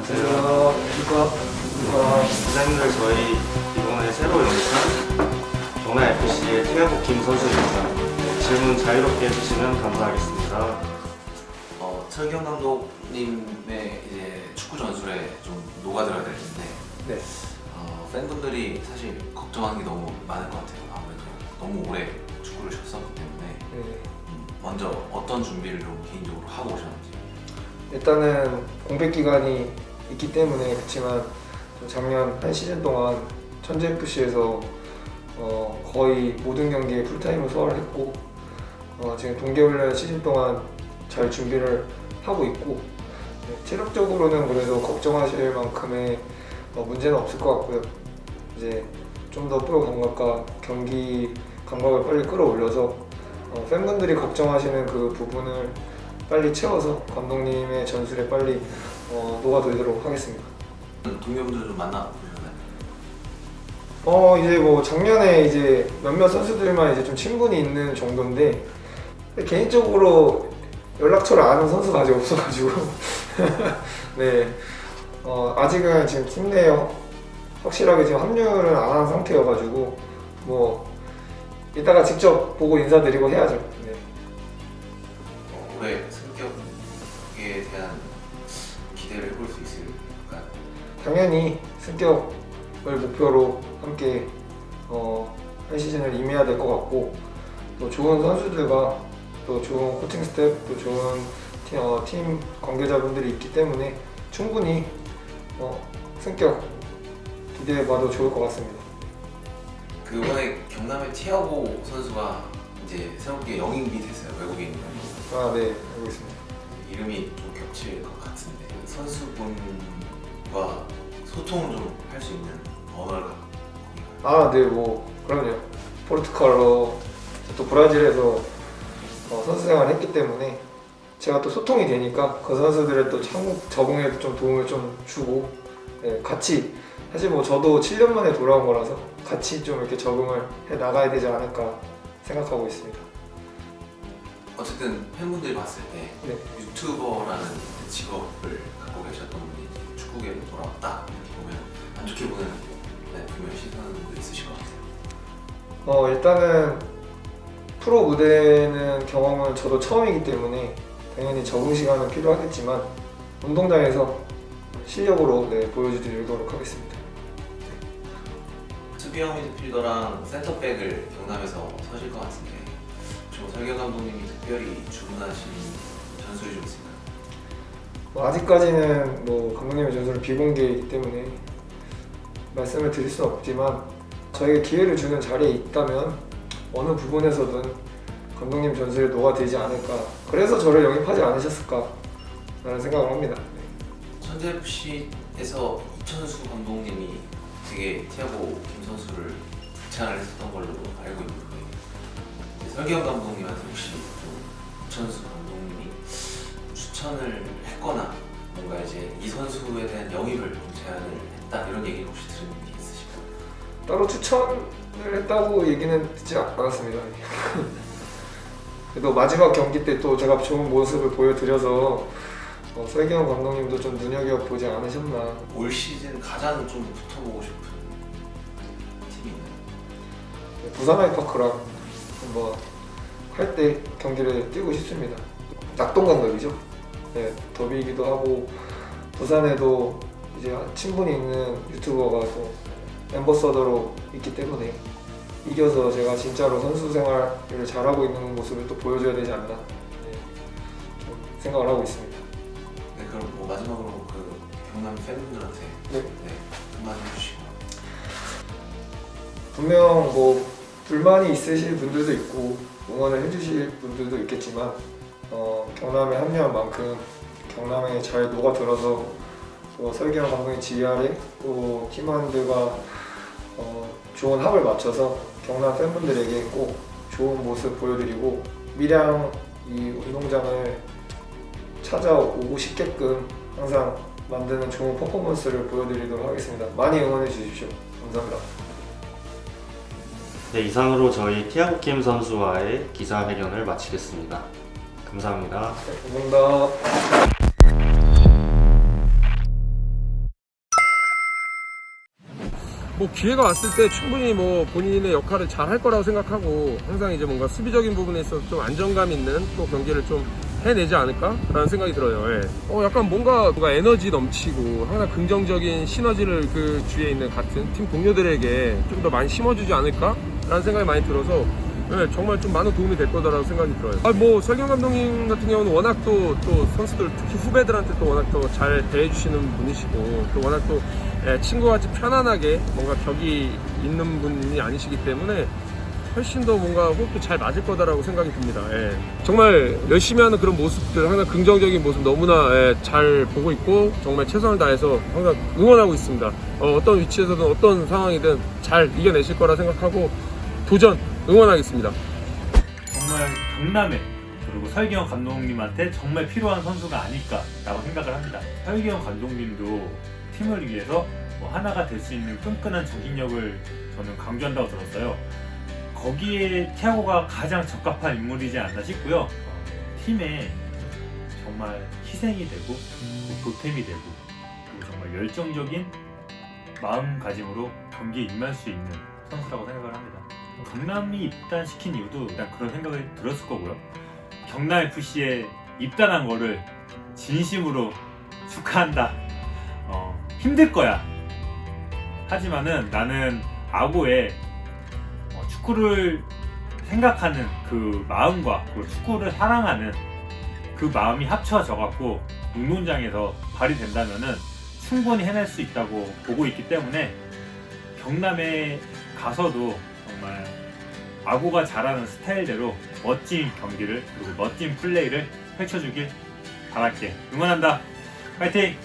안녕하세요. 이거 기자님들 저희 이번에 새로 영입한 경남FC의 태야국 김 선수입니다. 네, 질문 자유롭게 해주시면 감사하겠습니다. 어, 철경 감독님의 이제 축구 전술에 좀 녹아들어야 될 텐데 네. 어, 팬분들이 사실 걱정하는 게 너무 많을 것 같아요. 아무래도 너무 오래 축구를 셨었기 때문에 네. 음, 먼저 어떤 준비를 좀 개인적으로 하고 오셨는지 일단은 공백 기간이 있기 때문에 그렇지만 좀 작년 한 시즌 동안 천재 FC에서 어, 거의 모든 경기에 풀타임을 소화를 했고 어, 지금 동계훈련 시즌 동안 잘 준비를 하고 있고 네, 체력적으로는 그래도 걱정하실 만큼의 어, 문제는 없을 것 같고요. 이제 좀 더 프로 감각과 경기 감각을 빨리 끌어올려서 어, 팬분들이 걱정하시는 그 부분을 빨리 채워서 감독님의 전술에 빨리 어, 녹아들도록 하겠습니다. 동료분들 좀 만나 보셨나요? 어 이제 뭐 작년에 이제 몇몇 선수들만 이제 좀 친분이 있는 정도인데 개인적으로 연락처를 아는 선수가 아직 없어가지고 네 어, 아직은 지금 팀 내에 확실하게 지금 합류를 안 한 상태여가지고 뭐 이따가 직접 보고 인사드리고 해야죠. 네. 어, 올해 승격에 대한 당연히 승격을 목표로 함께 어, 한 시즌을 임해야 될 것 같고 또 좋은 선수들과 또 좋은 코칭 스텝 또 좋은 팀, 어, 팀 관계자분들이 있기 때문에 충분히 어, 승격 기대해봐도 좋을 것 같습니다. 그 이번에 경남의 티아고 선수가 이제 새롭게 영입이 됐어요. 외국인. 아, 네, 알고 있습니다. 이름이 좀 겹칠 것 같은데 선수분과 소통을 좀 할 수 있는 언어가 거기가 아, 네, 뭐 그럼요. 포르투갈로 또 브라질에서 어, 선수 생활을 했기 때문에 제가 또 소통이 되니까 그 선수들의 또 한국 적응에도 좀 도움을 좀 주고 네, 같이 사실 뭐 저도 7년 만에 돌아온 거라서 같이 좀 이렇게 적응을 해 나가야 되지 않을까 생각하고 있습니다. 어쨌든 팬분들이 봤을 때 네. 유튜버라는 직업을 갖고 계셨던 분이 축구계로 돌아왔다 이렇게 보면 안 좋게 보는 네, 분명히 시선도 있으실 것 같아요. 어 일단은 프로 무대는 경험은 저도 처음이기 때문에 당연히 적응 시간은 필요하겠지만 운동장에서 실력으로 네, 보여드리도록 하겠습니다. 수비형 미드필더랑 센터백을 경남에서 서실 것 같은데 좀 설경 감독님이 특별히 주문하신 전술이 좀 있을까요? 뭐 아직까지는 뭐 감독님의 전술은 비공개이기 때문에 말씀을 드릴 수는 없지만 저에게 기회를 주는 자리에 있다면 어느 부분에서든 감독님 전술에 녹아들지 않을까. 그래서 저를 영입하지 않으셨을까 라는 생각을 합니다. 천재 FC에서 이천수 감독님이 되게 티아고 김 선수를 극찬을 했었던 걸로 알고 있는데 설경 감독님한테 혹시 좀 이천수 추천을 했거나 뭔가 이제 이 선수에 대한 영입을 좀 제안을 했다 이런 얘기 혹시 들은 게 있으실까요? 따로 추천을 했다고 얘기는 듣지 않았습니다 그래도 마지막 경기 때 또 제가 좋은 모습을 보여드려서 어, 설경 감독님도 좀 눈여겨보지 않으셨나 올 시즌 가장 좀 붙어보고 싶은 팀이 있나요? 부산 아이파크랑 한번 할 때 경기를 뛰고 싶습니다. 낙동강덕이죠. 네, 더비이기도 하고 부산에도 이제 친분이 있는 유튜버가 또 엠버서더로 있기 때문에 이겨서 제가 진짜로 선수 생활을 잘하고 있는 모습을 또 보여줘야 되지 않나 네, 좀 생각을 하고 있습니다. 네 그럼 뭐 마지막으로 그 경남 팬분들한테 네. 네, 한마디 해주시고 분명 뭐 불만이 있으실 분들도 있고 응원을 해주실 분들도 있겠지만 어, 경남에 합류한 만큼 경남에 잘 녹아들어서 또 설경 감독의 지휘 아래 또 팀원들과 어, 좋은 합을 맞춰서 경남 팬분들에게 꼭 좋은 모습 보여드리고 밀양 이 운동장을 찾아오고 싶게끔 항상 만드는 좋은 퍼포먼스를 보여드리도록 하겠습니다. 많이 응원해 주십시오. 감사합니다. 네, 이상으로 저희 티아고 김 선수와의 기자회견을 마치겠습니다. 감사합니다. 네, 감사합니다. 뭐 기회가 왔을 때 충분히 뭐 본인의 역할을 잘 할 거라고 생각하고 항상 이제 뭔가 수비적인 부분에서 좀 안정감 있는 또 경기를 좀 해내지 않을까라는 생각이 들어요. 예. 어 약간 뭔가 뭔가 에너지 넘치고 항상 긍정적인 시너지를 그 주위에 있는 같은 팀 동료들에게 좀 더 많이 심어주지 않을까라는 생각이 많이 들어서 예, 정말 좀 많은 도움이 될 거다라고 생각이 들어요. 아, 뭐 설경 감독님 같은 경우는 워낙 또, 또 선수들 특히 후배들한테 또 워낙 또 잘 대해주시는 분이시고 또 워낙 또 예, 친구같이 편안하게 뭔가 격이 있는 분이 아니시기 때문에 훨씬 더 뭔가 호흡도 잘 맞을 거다라고 생각이 듭니다. 예. 정말 열심히 하는 그런 모습들, 항상 긍정적인 모습 너무나 예, 잘 보고 있고 정말 최선을 다해서 항상 응원하고 있습니다. 어, 떤 위치에서든 어떤 상황이든 잘 이겨내실 거라 생각하고 도전 응원하겠습니다. 정말 경남에 그리고 설기현 감독님한테 정말 필요한 선수가 아닐까라고 생각을 합니다. 설기현 감독님도 팀을 위해서 뭐 하나가 될 수 있는 끈끈한 적인력을 저는 강조한다고 들었어요. 거기에 티아고가 가장 적합한 인물이지 않나 싶고요. 어, 팀에 정말 희생이 되고 또 보탬이 되고 그리고 정말 열정적인 마음가짐으로 경기에 임할 수 있는 선수라고 생각을 합니다. 경남이 입단시킨 이유도 일단 그런 생각이 들었을 거고요. 경남 FC에 입단한 거를 진심으로 축하한다. 어, 힘들 거야. 하지만은 나는 아고의 어, 축구를 생각하는 그 마음과 그리고 축구를 사랑하는 그 마음이 합쳐져 갖고 운동장에서 발휘된다면은 충분히 해낼 수 있다고 보고 있기 때문에 경남에 가서도 정말 아고가 잘하는 스타일대로 멋진 경기를 그리고 멋진 플레이를 펼쳐주길 바랄게. 응원한다. 파이팅